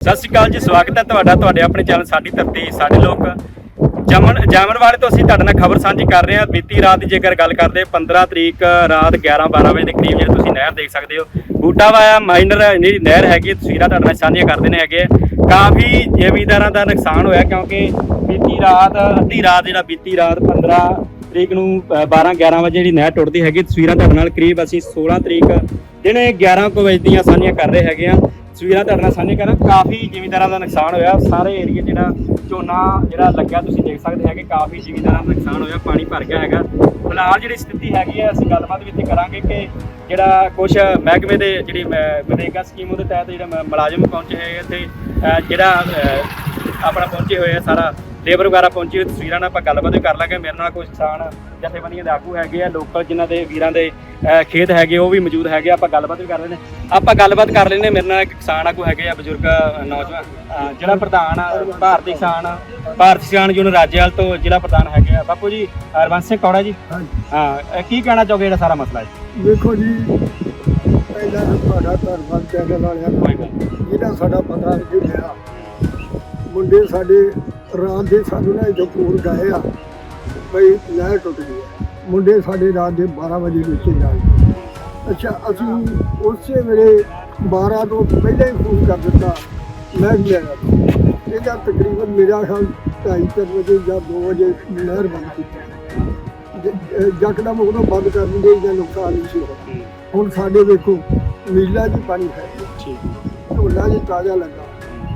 ਸਤਿ ਸ਼੍ਰੀ ਅਕਾਲ ਜੀ, ਸਵਾਗਤ ਹੈ ਤੁਹਾਡਾ, ਤੁਹਾਡੇ ਆਪਣੇ ਚੈਨਲ ਸਾਡੀ ਧਰਤੀ, ਸਾਡੇ ਲੋਕ। ਜਮਨ ਜਾਮਨ ਵਾਲੇ ਤੋਂ ਅਸੀਂ ਤੁਹਾਡੇ ਨਾਲ ਖਬਰ ਸਾਂਝੀ ਕਰ ਰਹੇ ਹਾਂ। ਬੀਤੀ ਰਾਤ ਦੀ ਜੇਕਰ ਗੱਲ ਕਰਦੇ 15 ਤਰੀਕ, ਰਾਤ 11 12 ਵਜੇ ਦੇ ਕਰੀਬ ਜੇ ਤੁਸੀਂ ਨਹਿਰ ਦੇਖ ਸਕਦੇ ਹੋ। ਬੂਟਾ ਵਾਇਆ ਮਾਈਨਰ ਜਿਹੜੀ ਨਹਿਰ ਹੈਗੀ, ਤਸਵੀਰਾਂ ਤੁਹਾਡੇ ਨਾਲ ਸਾਂਝੀਆਂ ਕਰਦੇ ਨੇ ਹੈਗੇ। ਕਾਫੀ ਜ਼ਿਮੀਂਦਾਰਾਂ ਦਾ ਨੁਕਸਾਨ ਹੋਇਆ ਕਿਉਂਕਿ ਬੀਤੀ ਰਾਤ, ਅੱਧੀ ਰਾਤ ਜਿਹੜਾ ਬੀਤੀ ਰਾਤ 15 ਤਰੀਕ ਨੂੰ 12 11 ਵਜੇ ਜਿਹੜੀ ਨਹਿਰ ਟੁੱਟਦੀ ਹੈਗੀ, ਤਸਵੀਰਾਂ ਤੁਹਾਡੇ ਨਾਲ ਕਰੀਬ ਅਸੀਂ 16 ਤਰੀਕ ਦਿਨੇ 11 ਕੁ ਵਜੇ ਦੀਆਂ ਸਾਂਝੀਆਂ ਕਰ ਰਹੇ ਹੈਗੇ ਆ ਤਸਵੀਰਾਂ ਤੁਹਾਡੇ ਨਾਲ ਸਾਂਝੇ ਕਰਾਂ ਕਾਫੀ ਜ਼ਿਮੀਂਦਾਰਾਂ ਦਾ ਨੁਕਸਾਨ ਹੋਇਆ। ਸਾਰੇ ਏਰੀਆ ਜਿਹੜਾ ਝੋਨਾ ਜਿਹੜਾ ਲੱਗਿਆ, ਤੁਸੀਂ ਦੇਖ ਸਕਦੇ ਹੈਗੇ, ਕਾਫੀ ਜ਼ਿਮੀਂਦਾਰਾਂ ਦਾ ਨੁਕਸਾਨ ਹੋਇਆ, ਪਾਣੀ ਭਰ ਗਿਆ ਹੈਗਾ। ਫਿਲਹਾਲ ਜਿਹੜੀ ਸਥਿਤੀ ਹੈਗੀ ਹੈ, ਅਸੀਂ ਗੱਲਬਾਤ ਵੀ ਇੱਥੇ ਕਰਾਂਗੇ ਕਿ ਜਿਹੜਾ ਕੁਝ ਮਹਿਕਮੇ ਦੇ ਜਿਹੜੀ ਮ- ਮਨਰੇਗਾ ਸਕੀਮ ਉਹਦੇ ਤਹਿਤ ਜਿਹੜਾ ਮ- ਮੁਲਾਜ਼ਮ ਪਹੁੰਚੇ ਹੋਏ ਆ ਇੱਥੇ ਜਿਹੜਾ ਆਪਣਾ ਪਹੁੰਚੇ ਹੋਏ ਆ ਸਾਰਾ ਲੇਬਰ ਵਗੈਰਾ ਪਹੁੰਚੀ ਹੋਈ ਤਸਵੀਰਾਂ ਨਾਲ ਆਪਾਂ ਗੱਲਬਾਤ ਵੀ ਕਰ ਲਾਂਗੇ। ਮੇਰੇ ਨਾਲ ਕੁਝ ਕਿਸਾਨ ਜਥੇਬੰਦੀਆਂ ਦੇ ਆਗੂ ਹੈਗੇ ਆ ਲੋਕਲ ਜਿਨ੍ਹਾਂ ਦੇ ਵੀਰਾਂ ਦੇ ਖੇਤ ਹੈਗੇ ਉਹ ਵੀ ਮੌਜੂਦ ਹੈਗੇ ਆਪਾਂ ਗੱਲਬਾਤ ਵੀ ਕਰ ਲੈਣੇ ਆਪਾਂ ਗੱਲਬਾਤ ਕਰ ਲੈਣੇ ਮੇਰੇ ਨਾਲ ਇੱਕ ਕਿਸਾਨ ਆਗੂ ਹੈਗੇ ਆ ਬਜ਼ੁਰਗ ਨੌਜਵਾਨ ਜਿਹੜਾ ਪ੍ਰਧਾਨ ਆ ਭਾਰਤੀ ਕਿਸਾਨ ਭਾਰਤੀ ਕਿਸਾਨ ਯੂਨੀਅਨ ਰਾਜੇਵਾਲ ਤੋਂ ਜ਼ਿਲ੍ਹਾ ਪ੍ਰਧਾਨ ਹੈਗੇ ਆ। ਬਾਪੂ ਜੀ ਹਰਬੰਸ ਸਿੰਘ ਕੌੜਾ ਜੀ? ਹਾਂ ਕੀ ਕਹਿਣਾ ਚਾਹੋਗੇ ਜਿਹੜਾ ਸਾਰਾ ਮਸਲਾ ਹੈ? ਵੇਖੋ ਜੀ ਪਹਿਲਾਂ ਤੁਹਾਡਾ ਧੰਨਵਾਦ ਚੈਨਲ ਵਾਲਿਆਂ ਦਾ ਕੋਈ ਗੱਲ ਨਹੀਂ। ਜਿਹਨਾਂ ਸਾਡਾ ਪਤਾ ਨਹੀਂ ਲਿਆ ਮੁੰਡੇ ਸਾਡੇ ਰਾਤ ਦੇ ਸਾਨੂੰ ਨਾ ਜੋ ਫੋਨ ਗਏ ਆ ਬਈ ਨਹਿਰ ਟੁੱਟ ਗਈ ਹੈ। ਮੁੰਡੇ ਸਾਡੇ ਰਾਤ ਦੇ 12 ਵਜੇ ਨੀਚੇ ਜਾ ਗਏ। ਅੱਛਾ ਅਸੀਂ ਉਸੇ ਵੇਲੇ 12 ਤੋਂ ਪਹਿਲਾਂ ਹੀ ਫੋਨ ਕਰ ਦਿੱਤਾ। ਮੈਂ ਲਿਆ ਇਹਦਾ ਤਕਰੀਬਨ ਮੇਰਾ ਖਿਆਲ 2:30 ਵਜੇ ਜਾਂ 2 ਵਜੇ ਨਹਿਰ ਬੰਦ ਕੀਤੀ। ਜ- ਅਹ ਯਕਦਮ ਉਹਨੂੰ ਬੰਦ ਕਰ ਦਿੰਦੇ ਜਾਂ ਨੁਕਸਾਨ ਨਹੀਂ ਸੀ ਹੋਣਾ ਹੁਣ ਸਾਡੇ ਵੇਖੋ ਨੀਲਾ ਜੀ ਪਾਣੀ ਹੈ। ਠੀਕ। ਝੋਨਾ ਜੀ ਤਾਜ਼ਾ ਲੱਗਾ।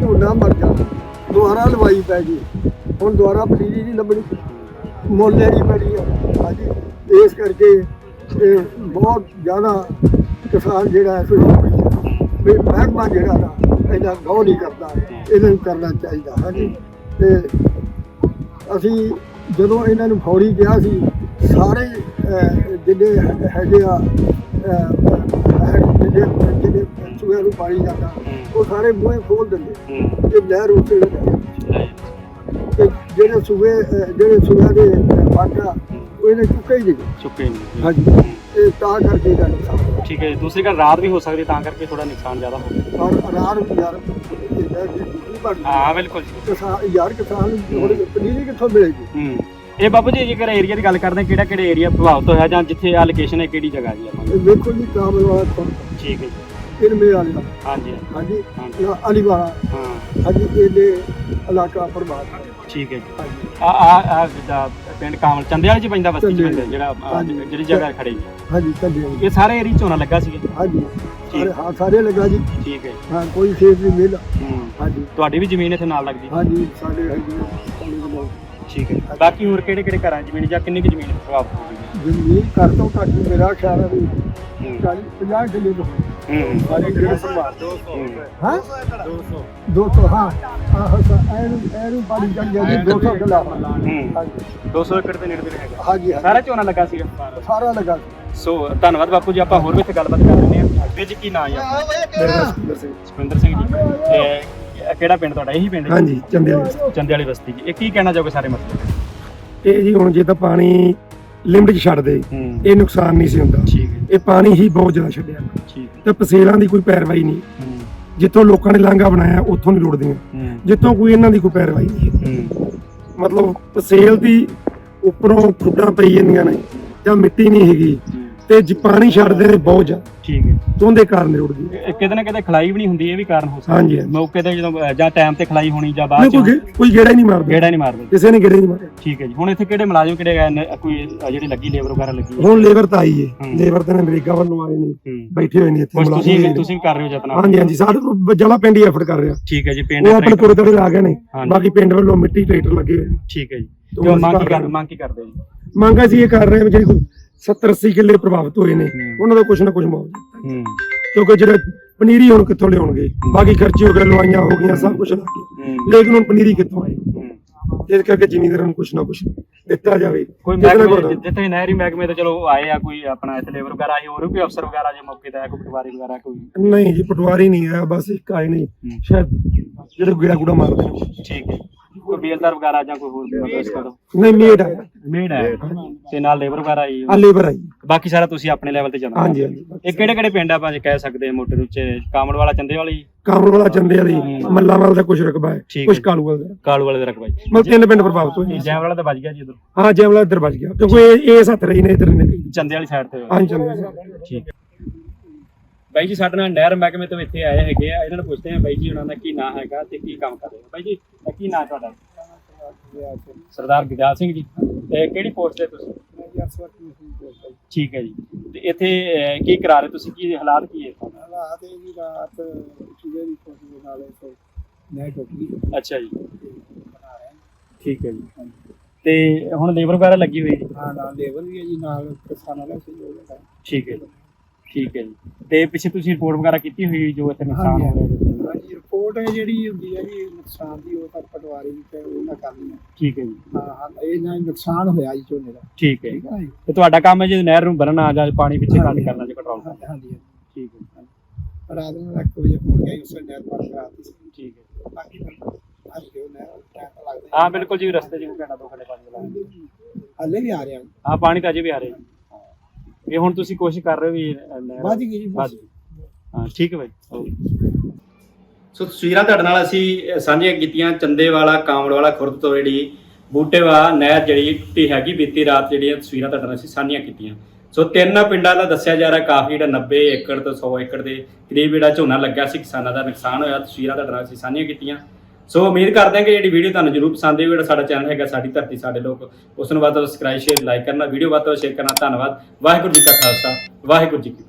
ਝੋਨਾ ਮਰ ਜਾ ਦੁਬਾਰਾ ਲਵਾਈ ਪੈ ਗਈ। ਹੁਣ ਦੁਬਾਰਾ ਪਨੀਰੀ ਨਹੀਂ ਲੱਭਣੀ। ਮੁੱਲ ਜਿਹੜੀ ਪੈਣੀ ਆ। ਹਾਂਜੀ। ਇਸ ਕਰਕੇ ਇਹ ਬਹੁਤ ਜ਼ਿਆਦਾ ਕਿਸਾਨ ਜਿਹੜਾ ਇਸ ਨੂੰ ਵੀ ਮਹਿਕਮਾ ਜਿਹੜਾ ਨਾ ਇਹਦਾ ਗੌਰ ਨਹੀਂ ਕਰਦਾ। ਇਹਨਾਂ ਨੂੰ ਕਰਨਾ ਚਾਹੀਦਾ। ਹਾਂਜੀ। ਤੇ ਅਸੀਂ ਜਦੋਂ ਇਹਨਾਂ ਨੂੰ ਫੌੜੀ ਕਿਹਾ ਸੀ, ਸਾਰੇ ਜਿੰਨੇ ਹੈਗੇ ਆ ਜਿਹੜੇ ਜਿਹੜੇ ਸੂਏ ਨੂੰ ਪਾਣੀ ਜਾਂਦਾ ਉਹ ਸਾਰੇ ਮੂੰਹ ਖੋਲ ਦਿੰਦੇ ਤੇ ਨਹਿਰ ਉੱਤੇ। ਤੇ ਜਿਹੜੇ ਸੂਏ ਅਹ, ਜਿਹੜੇ ਸੂਏ ਦੇ ਵਾਟਾ ਉਹ ਇਹਨੇ ਚੁੱਕੇ ਹੀ ਨਹੀਂ। ਚੁੱਕੇ ਨਹੀਂ। ਹਾਂਜੀ। ਤੇ ਤਾਂ ਕਰਕੇ ਇਹਦਾ ਨੁਕਸਾਨ। ਠੀਕ ਹੈ ਜੀ। ਦੂਸਰੀ ਗੱਲ ਰਾਤ ਵੀ ਹੋ ਸਕਦੀ ਤਾਂ ਕਰਕੇ ਥੋੜਾ ਨੁਕਸਾਨ ਜ਼ਿਆਦਾ ਹੋ ਗਿਆ। ਔਰ ਅਨਾਰ ਵੀ ਯਾਰ ਇਹ ਬਣ। ਹਾਂ ਬਿਲਕੁਲ ਜੀ। ਕਿਸਾਨ ਯਾਰ ਕਿਸਾਨ ਨੂੰ ਪਨੀਰੀ ਕਿੱਥੋਂ ਮਿਲੇਗੀ? ਹੂੰ। ਇਹ ਬਾਬੂ ਜੀ ਜੇਕਰ ਏਰੀਆ ਦੀ ਗੱਲ ਕਰਦੇ ਹਾਂ ਕਿਹੜਾ ਕਿਹੜਾ ਏਰੀਆ ਪ੍ਰਭਾਵਿਤ ਹੋਇਆ ਜਾਂ ਜਿੱਥੇ ਆ ਲੋਕੇਸ਼ਨ ਹੈ ਕਿਹੜੀ ਜਗ੍ਹਾ ਜੀ ਆਪਾਂ ਇਹ ਵੇਖੋ ਜੀ ਕਾਮਲਵਾਲ ਤੋਂ। ਠੀਕ ਹੈ ਜੀ। ਇਨਮੇ ਵਾਲਾ ਹਾਂਜੀ ਹਾਂਜੀ। ਹਾਂਜੀ ਜਾਂ ਅਲੀਵਾਲਾ। ਹਾਂ। ਹਾਂਜੀ ਇਹਦੇ ਇਲਾਕਾ ਪ੍ਰਭਾਵ ਠੀਕ ਹੈ ਜੀ। ਹਾਂਜੀ। ਆ ਆ ਆ ਜਿੱਦਾਂ ਪਿੰਡ ਕਾਮਲ ਚੰਦੇ ਵਾਲੇ ਚ ਪੈਂਦਾ ਬਸਤੀ ਚ ਪੈਂਦਾ ਜਿਹੜਾ ਆਹ ਹਾਂਜੀ। ਜਿਹੜੀ ਜਗ੍ਹਾ ਖੜੇ ਜੀ। ਹਾਂਜੀ ਚੱਲੇ ਇਹ ਸਾਰੇ ਏਰੀਆ ਝੋਨਾ ਲੱਗਾ ਸੀ। ਹਾਂਜੀ। ਸਾਰੇ ਹਾਂ ਸਾਰੇ ਲੱਗਾ ਜੀ। ਠੀਕ ਹੈ ਜੀ। ਹਾਂ ਕੋਈ ਖੇਤ ਨਹੀਂ ਮਿਲ ਹੂੰ। ਹਾਂਜੀ। ਤੁਹਾਡੀ ਵੀ ਜ਼ਮੀਨ ਇੱਥੇ ਨਾਲ ਲੱਗਦੀ। ਹਾਂਜੀ ਸਾਡੇ ਹੈਗੀ ਆ, ਠੀਕ ਹੈ ਜੀ। ਬਾਕੀ ਹੋਰ ਕਿਹੜੇ ਕਿਹੜੇ ਘਰਾਂ 'ਚ ਜ਼ਮੀਨ ਜਾਂ ਕਿੰਨੀ ਕੁ ਜ਼ਮੀਨ ਪ੍ਰਭਾਵਿਤ ਹੋ ਗਈ? ਜ਼ਮੀਨ ਘੱਟ ਤੋਂ ਘੱਟ ਮੇਰਾ ਖਿਆਲ ਹੈ ਵੀ ਹੂੰ। 40 50 ਕਿੱਲੇ ਤੋਂ ਹੂੰ ਸਾਰੇ ਜਿਹੜੇ ਪ੍ਰਭਾਵ ਹੂੰ। ਹਾਂ? 200 ਹਾਂ। ਆਹ ਐਨੂੰ ਐਨੂੰ ਪਾਣੀ ਚੜ ਗਿਆ ਜੀ 200 ਕਿੱਲਾ। ਹੂੰ। ਹਾਂਜੀ 200 ਏਕੜ ਦੇ ਨੇੜੇ ਤੇੜੇ ਹੈਗਾ। ਹਾਂਜੀ ਹਾਂਜੀ। ਸਾਰਾ ਝੋਨਾ ਲੱਗਾ ਸੀਗਾ? ਸਾਰਾ ਲੱਗਾ ਸੋ। ਧੰਨਵਾਦ ਬਾਪੂ ਜੀ ਆਪਾਂ ਹੋਰ ਵੀ ਇੱਥੇ ਗੱਲਬਾਤ ਕਰ ਲੈਂਦੇ ਹਾਂ। ਅੱਗੇ ਜੀ ਕੀ ਨਾਂ ਹੈ ਮੇਰੇ ਨਾਲ ਸੁੰਦਰ ਸਿੰਘ। ਸੁਖਵਿੰਦਰ ਸਿੰਘ ਜੀ। ਇਹ ਇਹ ਕਿਹੜਾ ਪਿੰਡ ਤੁਹਾਡਾ? ਇਹੀ ਪਿੰਡ ਹੈ ਹਾਂਜੀ ਚੰਦੇ ਵਾਲੀ ਚੰਦੇ ਵਾਲੀ ਬਸਤੀ ਜੀ। ਇਹ ਕੀ ਕਹਿਣਾ ਚਾਹੋਗੇ ਸਾਰੇ ਮਸਲੇ ਇਹ ਜੀ ਹੁਣ ਜੇ ਤਾਂ ਪਾਣੀ ਲਿਮਟ 'ਚ ਛੱਡ ਦੇ ਹੂੰ। ਇਹ ਨੁਕਸਾਨ ਨਹੀਂ ਸੀ ਹੁੰਦਾ। ਠੀਕ ਹੈ ਇਹ ਪਾਣੀ ਹੀ ਬਹੁਤ ਜ਼ਿਆਦਾ ਛੱਡਿਆ। ਠੀਕ ਤੇ ਪਸੇਲਾਂ ਦੀ ਕੋਈ ਪੈਰਵਾਈ ਨਹੀਂ। ਹੂੰ। ਜਿੱਥੋਂ ਲੋਕਾਂ ਨੇ ਲਾਂਘਾ ਬਣਾਇਆ ਉੱਥੋਂ ਨਹੀਂ ਰੁੜਦੀਆਂ। ਹੂੰ। ਜਿੱਥੋਂ ਕੋਈ ਇਹਨਾਂ ਦੀ ਕੋਈ ਪੈਰਵਾਈ ਨਹੀਂ। ਹੂੰ। ਮਤਲਬ ਪਸੇਲ ਦੀ ਉੱਪਰੋਂ ਖੁੱਡਾਂ ਪਈ ਜਾਂਦੀਆਂ ਨੇ ਜਾਂ ਮਿੱਟੀ ਨਹੀਂ ਹੈਗੀ। ਤੇ ਜੇ ਪਾਣੀ ਛੱਡਦੇ ਨੇ ਬਹੁਤ ਜ਼ਿਆਦਾ ਠੀਕ ਹੈ ਤੋਂ ਦੇ ਕਾਰਨ ਰੁੜਦੀ। ਇਹ ਕਿਤੇ ਨਾ ਕਿਤੇ ਖਲਾਈ ਵੀ ਨਹੀਂ ਹੁੰਦੀ ਇਹ ਵੀ ਕਾਰਨ ਹੋ ਸਕਦਾ। ਹਾਂਜੀ ਹਾਂਜੀ। ਮੌਕੇ ਤੇ ਜਦੋਂ ਜਾਂ ਟਾਈਮ ਤੇ ਖਲਾਈ ਹੋਣੀ ਜਾਂ ਨਹੀਂ ਬਾਅਦ ਕੋਈ ਚ ਗੇ- ਕੋਈ ਗੇੜਾ ਹੀ ਨਹੀਂ ਮਾਰਦਾ। ਗੇੜਾ ਨਹੀਂ ਮਾਰਦੇ। ਕਿਸੇ ਨੇ ਗੇੜਾ ਨਹੀਂ ਮਾਰਿਆ ਠੀਕ ਹੈ ਜੀ। ਹੁਣ ਇੱਥੇ ਕਿਹੜੇ ਮੁਲਾਜ਼ਮ ਕਿਹੜੇ ਗਏ ਨੇ ਕੋਈ ਜਿਹੜੀ ਲੱਗੀ ਲੇਬਰ ਵਗੈਰਾ ਲੱਗੀ? ਹੈ ਹੁਣ ਲੇਬਰ ਤਾਂ ਆਈ ਹੂੰ। ਲੇਬਰ ਤਾਂ ਨਰੇਗਾ ਵੱਲੋਂ ਆਏ ਨੇ ਹੂੰ। ਬੈਠੇ ਹੋਏ ਨੇ ਇੱਥੇ ਕੁਛ ਮੁਲਾਜ਼ਮ ਤੁਸੀਂ ਨੇ। ਤੁਸੀਂ ਵੀ ਕਰ ਰਹੇ ਹੋ ਜਤਨਾ ਹਾਂਜੀ ਹਾਂਜੀ। ਸਾਡੇ ਕੋਲ ਜਲਾ ਪਿੰਡ ਹੀ ਐਫਰਟ ਕਰ ਰਿਹਾ। ਠੀਕ ਹੈ ਜੀ ਪਿੰਡ ਉਹ ਆਪਣੇ ਕੋਲ ਤੜੇ ਲਾ ਗਏ ਨੇ। ਹਾਂਜੀ। ਬਾਕੀ ਪਿੰਡ ਵੱਲੋਂ ਮਿੱਟੀ ਟਰੈਕਟਰ ਲੱਗੇ ਹੋਏ ਨੇ। ਠੀਕ ਹੈ ਜੀ। ਤੇ ਤੇ ਉਹ ਮੰਗ ਕੀ ਅਸੀਂ ਕਰ ਕਰ- ਮੰਗ ਕੀ ਕਰਦੇ ਜੀ? ਮੰਗ ਅਸੀਂ ਇਹ ਕਰ ਰਹੇ ਹਾਂ ਵੀ ਜਿਹੜੀ ਕੋਈ 70 80 ਕਿੱਲੇ ਪ੍ਰਭਾਵਿਤ ਹੋਏ ਨੇ। ਉਹਨਾਂ ਦਾ ਕੁਝ ਨਾ ਕੁਝ ਮੁਆਵਜ਼ਾ ਹੂੰ। ਕਿਉਂਕਿ ਜਿਹੜੇ ਪਨੀਰੀ ਹੁਣ ਕਿੱਥੋਂ ਲਿਆਉਣਗੇ? ਬਾਕੀ ਖਰਚੇ ਹੋ ਗਏ ਲਵਾਈਆਂ ਹੋ ਗਈਆਂ ਸਭ ਕੁਝ ਲੱਗ ਗਿਆ। ਲੇਕਿਨ ਹੁਣ ਪਨੀਰੀ ਕਿੱਥੋਂ ਆਏ। ਇਸ ਕਰਕੇ ਜ਼ਿਮੀਂਦਾਰਾਂ ਨੂੰ ਕੁਝ ਨਾ ਕੁਝ ਦਿੱਤਾ ਜਾਵੇ। ਕੋਈ ਮਹਿਕਮੇ ਕੋਈ- ਜਿੱਥੇ ਨਹਿਰੀ ਮਹਿਕਮੇ ਤੇ ਚਲੋ ਆਏ ਆ ਕੋਈ ਆਪਣਾ ਇੱਥੇ ਲੇਬਰ ਵਗੈਰਾ ਆਏ ਹੋਰ ਵੀ ਅਫਸਰ ਵਗੈਰਾ ਜੇ ਮੌਕੇ ਤੇ ਆਇਆ ਕੋਈ ਪਟਵਾਰੀ ਵਗੈਰਾ ਕੋਈ? ਨਹੀਂ ਜੀ ਪਟਵਾਰੀ ਨਹੀਂ ਆਇਆ ਬਸ ਇੱਕ ਆਏ ਨੇ। ਸ਼ਾਇਦ ਜਿਹੜੇ ਗੇੜਾ ਗੂੜਾ ਮਾਰਦੇ ਨੇ। ਠੀਕ ਹੈ। ਕੋਈ ਬੇਲਦਾਰ ਵਗੈਰਾ ਜਾਂ ਕੋਈ ਹੋਰ ਬੰਦਾ ਨਹੀਂ ਮੇਡ ਆ। ਮੇਡ ਹੈ ਤੇ ਨਾਲ ਲੇਬਰ ਵਗੈਰਾ ਹੀ ਆ ਲੇਬਰ ਆਈ ਬਾਕੀ ਸਾਰਾ ਤੁਸੀਂ ਆਪਣੇ ਲੈਵਲ ਤੇ ਚੱਲਦੇ ਹਾਂਜੀ ਹਾਂਜੀ। ਇਹ ਕਿਹੜੇ ਕਿਹੜੇ ਪਿੰਡ ਆਪਾਂ ਜੇ ਕਹਿ ਸਕਦੇ ਹਾਂ ਮੋਟੇ ਰੂਚੇ ਕਾਮੜ ਵਾਲਾ ਚੰਦੇ ਵਾਲੀ ਕਾਮਲ ਵਾਲਾ ਚੰਦੇ ਵਾਲੀ ਮੱਲਾਵਾਲ ਦਾ ਕੁਝ ਰਕਬਾ ਹੈ। ਕੁਝ ਹੈ। ਕਾਲੂਵਾਲ ਦਾ ਕਾਲੂ ਵਾਲੇ ਦਾ ਰਕਬਾ ਜੀ। ਮਤਲਬ ਤਿੰਨ ਪਿੰਡ ਪ੍ਰਭਾਵਿਤ ਹੋਏ। ਜੈਮ ਵਾਲਾ ਤਾਂ ਵੱਜ ਗਿਆ ਜੀ ਉਧਰ ਹਾਂ ਜੈਮਲਾ ਇੱਧਰ ਵੱਜ ਗਿਆ। ਕਿਉਂਕਿ ਇਹ ਇਹ ਸੱਤ ਰਹੀ ਨੇ ਇੱਧਰ ਨਹੀਂ ਚੰਦੇ ਵਾਲੀ ਸਾਈਡ ਤੇ। ਹਾਂਜੀ ਚੰਦੇ ਠੀਕ ਹੈ। ਬਾਈ ਜੀ ਸਾਡੇ ਨਾਲ ਨਹਿਰ ਮਹਿਕਮੇ ਤੋਂ ਇੱਥੇ ਆਏ ਹੈਗੇ ਆ। ਇਹਨਾਂ ਨੂੰ ਪੁੱਛਦੇ ਆ ਬਾਈ ਜੀ ਉਹਨਾਂ ਦਾ ਕੀ ਨਾਂ ਹੈਗਾ ਤੇ ਕੀ ਕੰਮ ਕਰਦੇ ਆ। ਬਾਈ ਜੀ ਕੀ ਨਾਂ ਤੁਹਾਡਾ? ਸਰਦਾਰ ਗੁਰਦਿਆਲ ਸਿੰਘ ਜੀ ਤੇ ਕਿਹੜੀ ਪੋਸਟ ਤੇ ਤੁਸੀਂ? ਠੀਕ ਹੈ ਜੀ। ਤੇ ਇੱਥੇ ਕੀ ਕਰਾ ਰਹੇ ਤੁਸੀਂ? ਕੀ ਹਾਲਾਤ ਕੀ ਹੈ? ਹਾਲਾਤ ਇਹ ਜੀ ਰਾਤ ਚੂਹੇ ਦੀ ਕੋਸ਼ਿਸ਼ ਦੇ ਨਾਲ ਇਹ ਨਹਿਰ ਟੁੱਟ ਗਈ। ਅੱਛਾ ਜੀ। ਠੀਕ ਹੈ ਜੀ। ਤੇ ਹੁਣ ਲੇਬਰ ਵਗੈਰਾ ਲੱਗੀ ਹੋਈ ਜੀ? ਹਾਂ ਨਾਲ ਲੇਬਰ ਵੀ ਹੈ ਜੀ ਨਾਲ ਕਿਸਾਨਾਂ ਦਾ ਸਹਿਯੋਗ ਹੈ। ਠੀਕ ਹੈ ਜੀ। ਠੀਕ ਹੈ ਜੀ। ਤੇ ਪਿੱਛੇ ਤੁਸੀਂ ਰਿਪੋਰਟ ਵਗੈਰਾ ਕੀਤੀ ਹੋਈ ਜੋ ਇੱਥੇ ਨੁਕਸਾਨ ਹੋ ਰਿਹਾ? ਹਾਂਜੀ ਰਿਪੋਰਟ ਹੈ ਜਿਹੜੀ ਹੁੰਦੀ ਹੈ ਜੀ ਨੁਕਸਾਨ ਦੀ ਉਹ ਤਾਂ ਪਟਵਾਰੀ ਦੀ ਤੇ ਉਹ ਨਾ ਕਰਨੀ ਹੈ ਠੀਕ ਹੈ ਜੀ। ਹਾਂ ਹਾਂ ਇਹ ਨਾ ਨੁਕਸਾਨ ਹੋਇਆ ਜੀ ਝੋਨੇ ਦਾ। ਠੀਕ ਹੈ ਜੀ। ਠੀਕ ਹੈ ਜੀ? ਤੇ ਤੁਹਾਡਾ ਕੰਮ ਹੈ ਜੇ ਨਹਿਰ ਨੂੰ ਬੰਨਣਾ ਜਾਂ ਪਾਣੀ ਪਿੱਛੇ ਕੱਢ ਕਰਨਾ ਜਾਂ ਕੰਟਰੋਲ ਕਰਨਾ। ਹਾਂਜੀ ਹਾਂਜੀ। ਠੀਕ ਹੈ ਰਾਤ ਨੂੰ 1 ਵਜੇ ਪਹੁੰਚ ਗਿਆ ਉਸ ਨਹਿਰ ਪਰ ਕਰਾਤੀ ਸੀ। ਠੀਕ ਹੈ ਬਾਕੀ ਫਿਰ ਅੱਜ ਜੋ ਨਹਿਰ ਟਾਈਮ ਲੱਗਦਾ ਹਾਂ ਬਿਲਕੁਲ ਜੀ ਰਸਤੇ 'ਚ ਕੋਈ ਘੰਟਾ ਦੋ ਘੰਟੇ ਪਾਣੀ ਲੱਗਦਾ ਹੱਲੇ ਵੀ ਆ ਰਿਹਾ। ਹਾਂ ਪਾਣੀ ਤਾਂ ਅਜੇ ਵੀ ਆ ਰਿਹਾ ਜੀ। ਇਹ ਹੁਣ ਤੁਸੀਂ ਕੋਸ਼ਿਸ਼ ਕਰ ਰਹੇ ਹੋ ਵੀ ਅਹ, ਨਹਿਰ- ਵੱਧ ਗਈ ਜੀ, ਵੱਧ ਗਈ। ਹਾਂ ਠੀਕ ਹੈ ਬਾਈ। ਸੋ ਤਸਵੀਰਾਂ ਤੁਹਾਡੇ ਨਾਲ ਅਸੀਂ ਸਾਂਝੀਆਂ ਕੀਤੀਆਂ ਚੰਦੇਵਾਲਾ ਕਾਮੜਵਾਲਾ ਖੁਰਦ ਤੋਂ ਜਿਹੜੀ ਬੂਟੇਵਾ ਨਹਿਰ ਜਿਹੜੀ ਟੁੱਟੀ ਹੈਗੀ ਬੀਤੀ ਰਾਤ ਜਿਹੜੀਆਂ ਤਸਵੀਰਾਂ ਤੁਹਾਡੇ ਨਾਲ ਅਸੀਂ ਸਾਂਝੀਆਂ ਕੀਤੀਆਂ। ਸੋ ਤਿੰਨ ਪਿੰਡਾਂ ਦਾ ਦੱਸਿਆ ਜਾ ਰਿਹਾ ਕਾਫੀ ਜਿਹੜਾ 90 ਏਕੜ ਤੋਂ 100 ਏਕੜ ਦੇ ਕਰੀਬ ਜਿਹੜਾ ਝੋਨਾ ਲੱਗਿਆ ਸੀ ਕਿਸਾਨਾਂ ਦਾ, ਨੁਕਸਾਨ ਹੋਇਆ, ਤਸਵੀਰਾਂ ਤੁਹਾਡੇ ਨਾਲ ਅਸੀਂ ਸਾਂਝੀਆਂ ਕੀਤੀਆਂ। ਸੋ ਉਮੀਦ ਕਰਦੇ ਹਾਂ ਕਿ ਜਿਹੜੀ ਵੀਡੀਓ ਤੁਹਾਨੂੰ ਜਰੂਰ ਪਸੰਦ ਆਈ ਜਿਹੜਾ ਸਾਡਾ ਚੈਨਲ ਹੈਗਾ ਸਾਡੀ ਧਰਤੀ, ਸਾਡੇ ਲੋਕ, ਉਸ ਨੂੰ ਵੱਧ ਤੋਂ ਸਬਸਕ੍ਰਾਈਬ ਸ਼ੇਅਰ ਲਾਈਕ ਕਰਨਾ, ਵੀਡੀਓ ਵੱਧ ਤੋਂ ਸ਼ੇਅਰ ਕਰਨਾ। ਧੰਨਵਾਦ। ਵਾਹਿਗੁਰੂ ਜੀ ਕਾ ਖਾਲਸਾ, ਵਾਹਿਗੁਰੂ ਜੀ ਕੀ